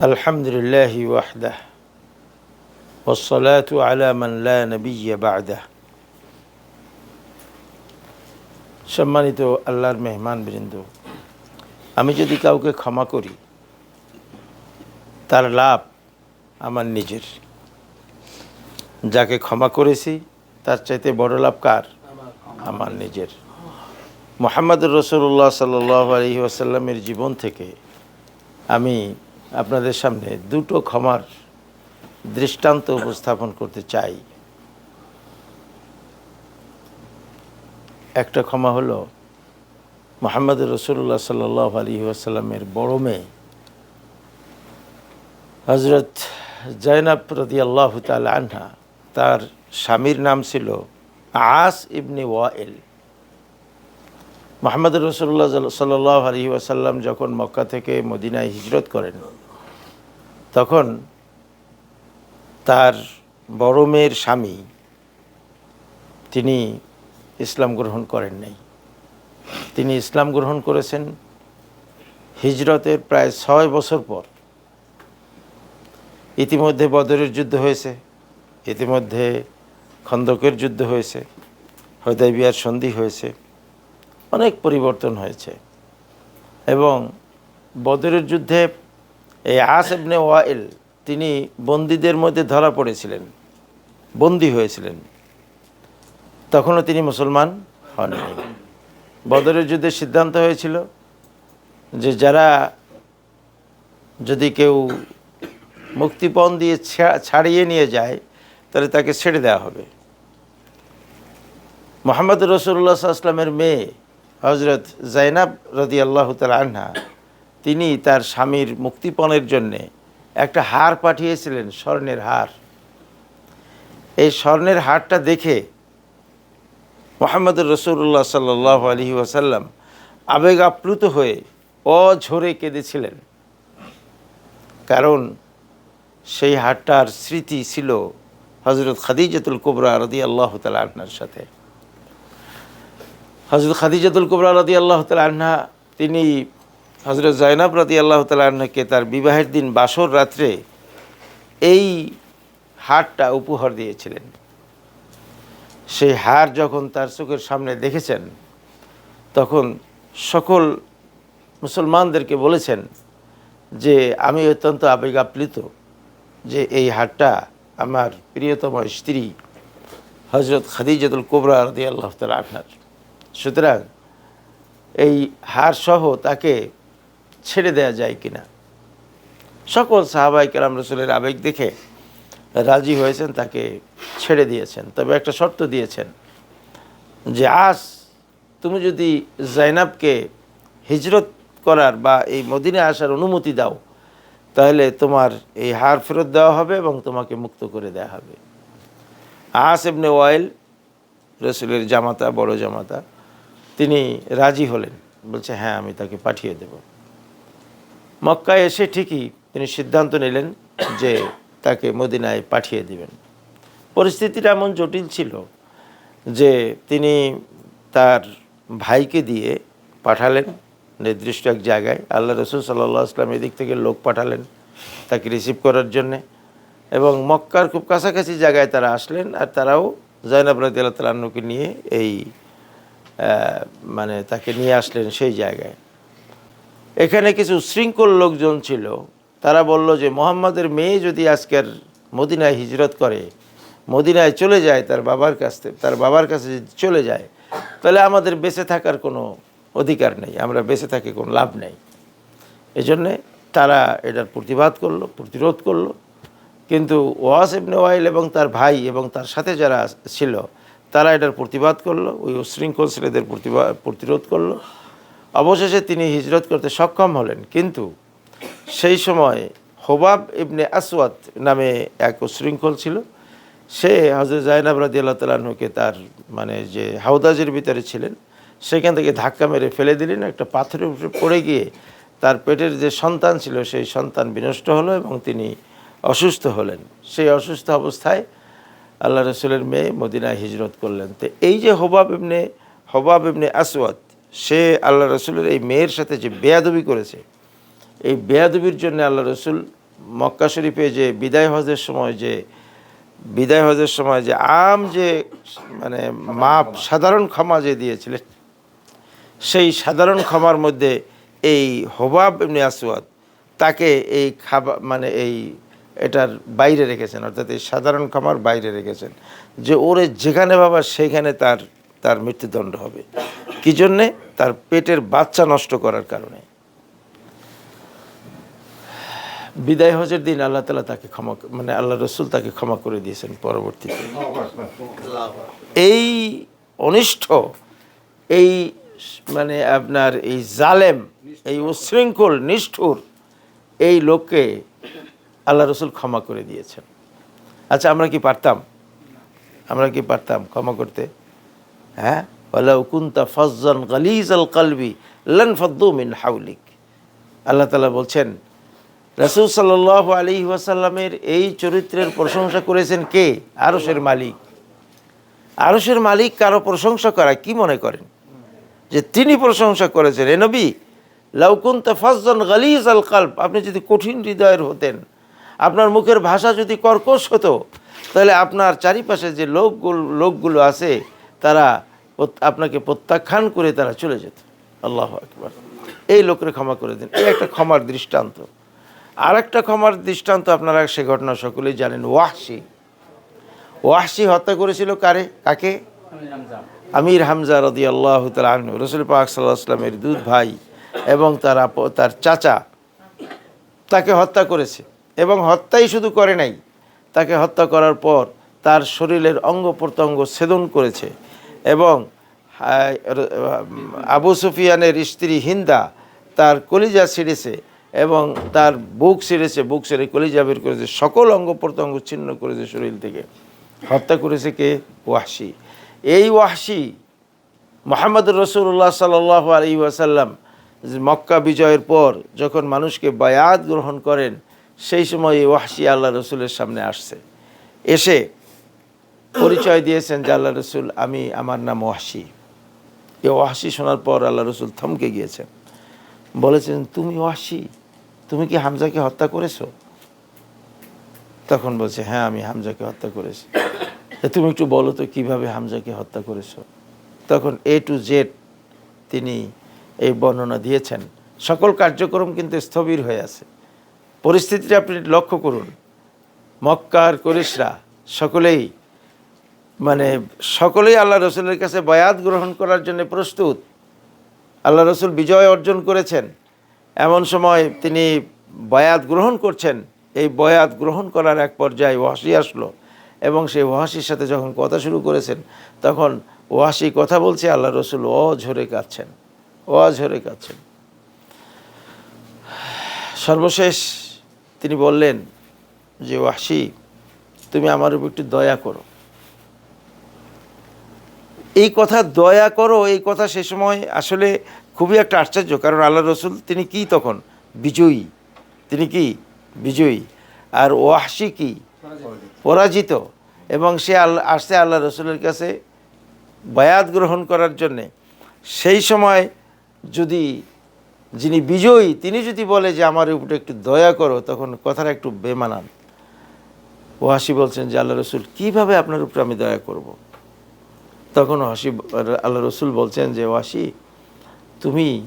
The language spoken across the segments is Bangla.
الحمد لله وحده والصلاة على من لا نبي بعده সম্মানিত আল্লাহর মেহমান বৃন্দ আমি যদি কাউকে ক্ষমা করি তার লাভ আমার নিজের যাকে ক্ষমা করেছি তার চাইতে বড় লাভ কার আমার নিজের মোহাম্মদুর রসুল্লাহ সাল্লাহ আলহি আসাল্লামের জীবন থেকে আমি আপনাদের সামনে দুটো ক্ষমার দৃষ্টান্ত উপস্থাপন করতে চাই। একটা ক্ষমা হলো মোহাম্মদ রসুল্লাহ সাল্লাহ আলী আসাল্লামের বড় মেয়ে হজরত জয়নাব রদি আল্লাহ তাল আনহা। তার স্বামীর নাম ছিল আস ইবনি ওয়াইল। মোহাম্মদ রসুল্লাহ সাল্লাহ আলী আসাল্লাম যখন মক্কা থেকে মদিনায় হিজরত করেন, তখন তার বড় মেয়ের স্বামী, তিনি ইসলাম গ্রহণ করেন নাই। তিনি ইসলাম গ্রহণ করেছেন হিজরতের প্রায় ছয় বছর পর। ইতিমধ্যে বদরের যুদ্ধ হয়েছে, ইতিমধ্যে খন্দকের যুদ্ধ হয়েছে হয়দাইবিয়ার সন্ধি হয়েছে। অনেক পরিবর্তন হয়েছে। এবং বদরের যুদ্ধে এই আস ইবনে ওয়াইল, তিনি বন্দীদের মধ্যে ধরা পড়েছিলেন, বন্দী হয়েছিলেন। তখনও তিনি মুসলমান হননি। বদরের যুদ্ধে সিদ্ধান্ত হয়েছিল যে যারা যদি কেউ মুক্তিপণ দিয়ে ছাড়িয়ে নিয়ে যায়, তাহলে তাকে ছেড়ে দেওয়া হবে। মোহাম্মদ রসুল্লাহ আসলামের মেয়ে হজরত জাইনাব রদি আল্লাহ আনহা, তিনি তার স্বামীর মুক্তিপণের জন্যে একটা হার পাঠিয়েছিলেন, স্বর্ণের হার। এই স্বর্ণের হারটা দেখে মোহাম্মদ রসুল্লাহ সাল্লাহ আলহি ওয়াসাল্লাম আবেগ আপ্লুত হয়ে অঝরে কেঁদেছিলেন। কারণ সেই হারটার স্মৃতি ছিল হজরত খাদিজাতুল কোবরা রদি আল্লাহ তালা আহনার সাথে। হজরত খাদিজাতুল কোবরা রদি আল্লাহ আহনা তিনি হজরত জয়নাব রদি আল্লাহ তালাহকে তার বিবাহের দিন বাসর রাত্রে এই হারটা উপহার দিয়েছিলেন। সেই হার যখন তার চোখের সামনে দেখেছেন, তখন সকল মুসলমানদেরকে বলেছেন যে, আমি অত্যন্ত আবেগাপ্লিত যে এই হারটা আমার প্রিয়তম স্ত্রী হজরত খাদিজাতুল কোবরা রদি আল্লাহ তালা আপনার সুতরাং এই হার সহ তাকে ছেড়ে দেয়া যায় কিনা? সকল সাহাবাই কেরাম রসুলের আবেগ দেখে রাজি হয়েছেন, তাকে ছেড়ে দিয়েছেন। তবে একটা শর্ত দিয়েছেন যে আস তুমি যদি জাইনাবকে হিজরত করার বা এই মদিনে আসার অনুমতি দাও, তাহলে তোমার এই হার ফেরত দেওয়া হবে এবং তোমাকে মুক্ত করে দেওয়া হবে। আস এমনি ওয়াইল, রসুলের জামাতা, বড় জামাতা তিনি রাজি হলেন। বলছে হ্যাঁ আমি তাকে পাঠিয়ে দেব। মক্কায় এসে ঠিকই তিনি সিদ্ধান্ত নিলেন যে তাকে মদিনায় পাঠিয়ে দিবেন। পরিস্থিতিটা এমন জটিল ছিল যে তিনি তার ভাইকে দিয়ে পাঠালেন নির্দিষ্ট এক জায়গায়। আল্লাহ রসুল সাল্লাহ আসলাম এদিক থেকে লোক পাঠালেন তাকে রিসিভ করার জন্যে এবং মক্কার খুব কাছাকাছি জায়গায় তারা আসলেন আর তারাও জয়নাব রাজিয়াল্লাহ তালান্নকে নিয়ে এই মানে তাকে নিয়ে আসলেন সেই জায়গায়। এখানে কিছু শৃঙ্খল লোকজন ছিল। তারা বলল যে, মোহাম্মদের মেয়ে যদি আজকের মদিনায় হিজরত করে, মদিনায় চলে যায় তার বাবার কাছ থেকে, তার বাবার কাছে যদি চলে যায়, তাহলে আমাদের বেঁচে থাকার কোনো অধিকার নেই, আমরা বেঁচে থাকি কোনো লাভ নেই। এজন্যে তারা এটার প্রতিবাদ করল, প্রতিরোধ করল। কিন্তু ওয়াস ইবনে ওয়াইল এবং তার ভাই এবং তার সাথে যারা ছিল তারা এটার প্রতিবাদ করল, ওই উশৃঙ্খল ছেলেদের প্রতিবাদ প্রতিরোধ করল। অবশেষে তিনি হিজরত করতে সক্ষম হলেন, কিন্তু সেই সময় হোবাব ইবনে আসওয়াত নামে এক উশৃঙ্খল ছিল। সে হজরত জাইনাব রাজি আল্লাহ তালাহুকে তার মানে যে হাউদাজের ভিতরে ছিলেন, সেখান থেকে ধাক্কা মেরে ফেলে দিলেন। একটা পাথরের উপরে পড়ে গিয়ে তার পেটের যে সন্তান ছিল, সেই সন্তান বিনষ্ট হলো এবং তিনি অসুস্থ হলেন। সেই অসুস্থ অবস্থায় আল্লাহ রসুলের মেয়ে মদিনায় হিজরত করলেন। তো এই যে হবাব এমনি হবাব এমনি আসওয়াত সে আল্লাহ রসুলের এই মেয়ের সাথে যে বেয়াদবি করেছে, এই বেয়াদবির জন্য আল্লাহ রসুল মক্কা শরীফে যে বিদায় হজের সময় যে, বিদায় হজের সময় যে আম যে মানে মাপ, সাধারণ ক্ষমা যে দিয়েছিলেন সেই সাধারণ ক্ষমার মধ্যে এই হবাব এমনি আসওয়াদ তাকে এই খাবার মানে এই এটার বাইরে রেখেছেন, অর্থাৎ এই সাধারণ ক্ষমার বাইরে রেখেছেন, যে ওরে যেখানে বাবা সেইখানে তার তার মৃত্যুদণ্ড হবে। কী জন্যে? তার পেটের বাচ্চা নষ্ট করার কারণে। বিদায় হজের দিন আল্লাহ তালা তাকে ক্ষমা মানে আল্লাহ রসুল তাকে ক্ষমা করে দিয়েছেন পরবর্তীতে। এই অনিষ্ঠ এই মানে আপনার এই জালেম, এই উশৃঙ্খল নিষ্ঠুর, এই লোককে আল্লাহ রসুল ক্ষমা করে দিয়েছেন। আচ্ছা আমরা কি পারতাম? আমরা কি পারতাম ক্ষমা করতে? হ্যাঁ? ওয়ালাউ কুনতা ফজ্জান গালিজ আল কালবি লান ফদ্দু মিন হাউলিক। আল্লাহ তালা বলছেন, রাসূল সাল্লাল্লাহু আলাইহি ওয়াসাল্লামের এই চরিত্রের প্রশংসা করেছেন কে? আরশের মালিক। আরশের মালিক কারও প্রশংসা করা কি মনে করেন? যে তিনি প্রশংসা করেছেন। এ নবী লাউকুন তাফাজ্জন গালিজ আল কাল্প আপনি যদি কঠিন হৃদয়ের হতেন আপনার মুখের ভাষা যদি কর্কশ হতো, তাহলে আপনার চারিপাশে যে লোকগুলো লোকগুলো আছে, তারা আপনাকে প্রত্যাখ্যান করে তারা চলে যেত। আল্লাহ আকবার। এই লোকের ক্ষমা করে দিন। এই একটা ক্ষমার দৃষ্টান্ত। আর একটা ক্ষমার দৃষ্টান্ত আপনারা সে ঘটনা সকলেই জানেন, ওয়াহশি। ওয়াহশি হত্যা করেছিল কারে? কাকে? আমির হামজা রদি আল্লাহ তালু রসুল পাক সাল্লাহ আসলামের দুধ ভাই এবং তার তার চাচা তাকে হত্যা করেছে। এবং হত্যাই শুধু করে নাই, তাকে হত্যা করার পর তার শরীরের অঙ্গ প্রত্যঙ্গ ছেদন করেছে এবং আবু সুফিয়ানের স্ত্রী হিন্দা তার কলিজা ছিঁড়েছে এবং তার বুক ছিঁড়েছে, বুক ছেড়ে কলিজা বের করেছে, সকল অঙ্গ প্রত্যঙ্গ ছিন্ন করেছে শরীর থেকে। হত্যা করেছে কে? ওয়াহশি। এই ওয়াহশি মোহাম্মদ রসুল্লাহ সাল্লাহ আলী ওয়াসাল্লাম মক্কা বিজয়ের পর যখন মানুষকে বায়াত গ্রহণ করেন সেই সময় ওয়াহশি আল্লাহ রসুলের সামনে আসছে। এসে পরিচয় দিয়েছেন যে আল্লাহ রসুল, আমি আমার নাম ওয়াহশি। এ ওয়াহশি শোনার পর আল্লাহ রসুল থমকে গিয়েছেন। বলেছেন, তুমি ওয়াহশি? তুমি কি হামজাকে হত্যা করেছ? তখন বলছে হ্যাঁ আমি হামজাকে হত্যা করেছি। তুমি একটু বলো তো, কীভাবে হামজাকে হত্যা করেছ? তখন এ টু জেড তিনি এই বর্ণনা দিয়েছেন। সকল কার্যক্রম কিন্তু স্থবির হয়ে আছে। পরিস্থিতিটা আপনি লক্ষ্য করুন। মক্কার করিসরা সকলেই মানে সকলেই আল্লাহ রসুলের কাছে বয়াত গ্রহণ করার জন্য প্রস্তুত। আল্লাহ রসুল বিজয় অর্জন করেছেন। এমন সময় তিনি বয়াত গ্রহণ করছেন। এই বয়াত গ্রহণ করার এক পর্যায়ে ওয়াসি আসলো এবং সেই ওয়াসির সাথে যখন কথা শুরু করেছেন, তখন ওয়াসি কথা বলছে, আল্লাহ রসুল অ ঝরে কাঁদছেন অ ঝরে কাঁদছেন। সর্বশেষ তিনি বললেন, যে ওয়াসি তুমি আমার উপর একটু দয়া করো। এই কথা দয়া করো, এই কথা সে সময় আসলে খুবই একটা আশ্চর্য, কারণ আল্লাহ রসুল তিনি কি তখন? বিজয়ী। তিনি কি? বিজয়ী। আর ওয়াহসি কি? পরাজিত। এবং সে আল্লাহ আসছে আল্লাহ রসুলের কাছে বায়াত গ্রহণ করার জন্যে। সেই সময় যদি যিনি বিজয়ী, তিনি যদি বলে যে আমার উপরে একটু দয়া করো, তখন কথাটা একটু বেমানান। ওয়াসি বলছেন যে, আল্লাহ রসুল, কীভাবে আপনার উপরে আমি দয়া করব। তখন হাসি আল্লাহ রসুল বলছেন যে, ওয়াসি, তুমি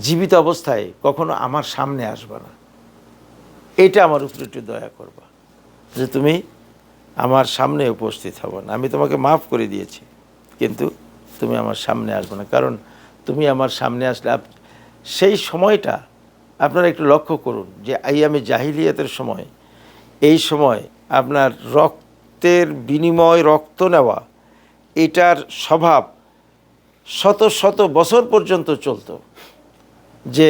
জীবিত অবস্থায় কখনো আমার সামনে আসবে না। এটা আমার উপরে একটু দয়া করবা। যে তুমি আমার সামনে উপস্থিত হবে না। আমি তোমাকে মাফ করে দিয়েছি, কিন্তু তুমি আমার সামনে আসবে না। কারণ তুমি আমার সামনে আসলে সেই সময়টা আপনারা একটু লক্ষ্য করুন যে আইয়ামে জাহিলিয়াতের সময়, এই সময় আপনার রক্তের বিনিময়, রক্ত নেওয়া, এটার স্বভাব শত শত বছর পর্যন্ত চলত। যে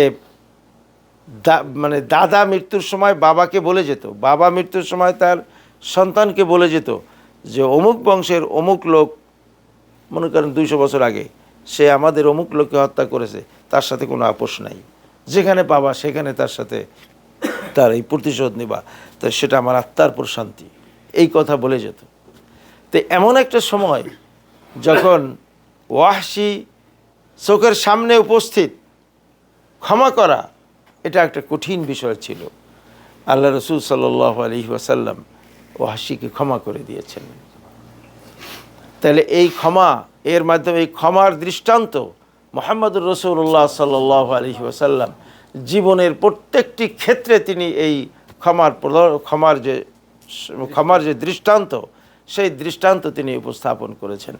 মানে দাদা মৃত্যুর সময় বাবাকে বলে যেত, বাবা মৃত্যুর সময় তার সন্তানকে বলে যেত যে অমুক বংশের অমুক লোক, মনে করেন দুইশো বছর আগে সে আমাদের অমুক লোককে হত্যা করেছে, তার সাথে কোনো আপোষ নাই। যেখানে পাবা, সেখানে তার সাথে তার এই প্রতিশোধ নিবা। তো সেটা আমার আত্মার প্রশান্তি এই কথা বলে যেত। তো এমন একটা সময় যখন ওয়াহসি চোখের সামনে উপস্থিত, ক্ষমা করা, এটা একটা কঠিন বিষয় ছিল। আল্লাহ রসুল সাল্লাহ আলি ওয়াসাল্লাম ওয়াসিকে ক্ষমা করে দিয়েছেন। তাহলে এই ক্ষমা এর মাধ্যমে এই ক্ষমার দৃষ্টান্ত মোহাম্মদুর রসুল্লাহ সাল্লাহ আলহি ওসাল্লাম জীবনের প্রত্যেকটি ক্ষেত্রে তিনি এই ক্ষমার ক্ষমার যে ক্ষমার যে দৃষ্টান্ত, সেই দৃষ্টান্ত তিনি উপস্থাপন করেছেন।